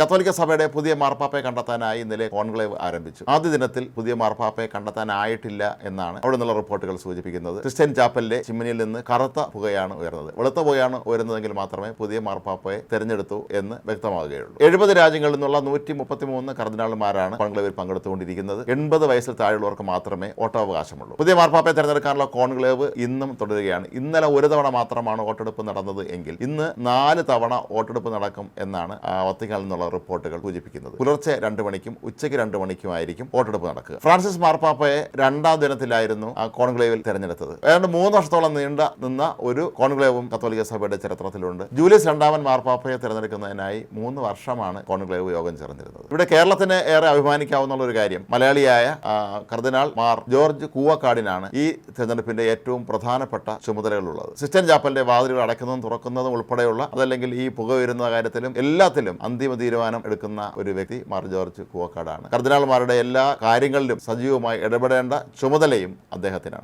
കത്തോലിക്ക സഭയുടെ പുതിയ മാർപ്പാപ്പയെ കണ്ടെത്താനായി ഇന്നലെ കോൺക്ലേവ് ആരംഭിച്ചു. ആദ്യ ദിനത്തിൽ പുതിയ മാർപ്പാപ്പയെ കണ്ടെത്താനായിട്ടില്ല എന്നാണ് അവിടെ നിന്നുള്ള റിപ്പോർട്ടുകൾ സൂചിപ്പിക്കുന്നത്. ക്രിസ്ത്യൻ ചാപ്പലിലെ ചിമ്മിനിയിൽ നിന്ന് കറുത്ത പുകയാണ് ഉയർന്നത്. വെളുത്ത പുകയാണ് ഉയരുന്നതെങ്കിൽ മാത്രമേ പുതിയ മാർപ്പാപ്പയെ തെരഞ്ഞെടുത്തു എന്ന് വ്യക്തമാകുകയുള്ളൂ. എഴുപത് രാജ്യങ്ങളിൽ നിന്നുള്ള നൂറ്റി മുപ്പത്തിമൂന്ന് കർദിനാളുമാരാണ് കോൺക്ലേവിൽ പങ്കെടുത്തുകൊണ്ടിരിക്കുന്നത്. എൺപത് വയസ്സിൽ താഴെയുള്ളവർക്ക് മാത്രമേ വോട്ടവകാശമുള്ളൂ. പുതിയ മാർപ്പാപ്പയെ തെരഞ്ഞെടുക്കാനുള്ള കോൺക്ലേവ് ഇന്നും തുടരുകയാണ്. ഇന്നലെ ഒരു തവണ മാത്രമാണ് വോട്ടെടുപ്പ് നടന്നത് എങ്കിൽ ഇന്ന് നാല് തവണ വോട്ടെടുപ്പ് നടക്കും എന്നാണ് വത്തിക്കാലിൽ നിന്നുള്ള റിപ്പോർട്ടുകൾ സൂചിപ്പിക്കുന്നത്. പുലർച്ചെ രണ്ട് മണിക്കും ഉച്ചയ്ക്ക് രണ്ട് മണിക്കുമായിരിക്കും വോട്ടെടുപ്പ് നടക്കുക. ഫ്രാൻസിസ് മാർപ്പാപ്പയെ രണ്ടാം ദിനത്തിലായിരുന്നു ആ കോൺക്ലേവിൽ തെരഞ്ഞെടുത്തത്. ഏതാണ്ട് മൂന്ന് വർഷത്തോളം നീണ്ട നിന്ന ഒരു കോൺക്ലേവും കത്തോലിക്ക സഭയുടെ ചരിത്രത്തിലുണ്ട്. ജൂലിയസ് രണ്ടാമൻ മാർപ്പാപ്പയെ തെരഞ്ഞെടുക്കുന്നതിനായി മൂന്ന് വർഷമാണ് കോൺക്ലേവ് യോഗം ചേർന്നിരുന്നത്. ഇവിടെ കേരളത്തിന് ഏറെ അഭിമാനിക്കാവുന്ന ഒരു കാര്യം മലയാളിയായ കർദിനാൾ മാർ ജോർജ് കൂവക്കാടിനാണ് ഈ തെരഞ്ഞെടുപ്പിന്റെ ഏറ്റവും പ്രധാനപ്പെട്ട ചുമതലകളുള്ളത്. സിസ്റ്റൻ ചാപ്പലിന്റെ വാതിലുകൾ അടയ്ക്കുന്നതും തുറക്കുന്നതും ഉൾപ്പെടെയുള്ള അതല്ലെങ്കിൽ ഈ പുക വരുന്ന കാര്യത്തിലും എല്ലാത്തിലും അന്തിമ തീരുമാനം എടുക്കുന്ന ഒരു വ്യക്തി മാർ ജോർജ് കുവക്കാടാണ്. കർദിനാൾമാരുടെ എല്ലാ കാര്യങ്ങളിലും സജീവമായി ഇടപെടേണ്ട ചുമതലയും അദ്ദേഹത്തിനാണ്.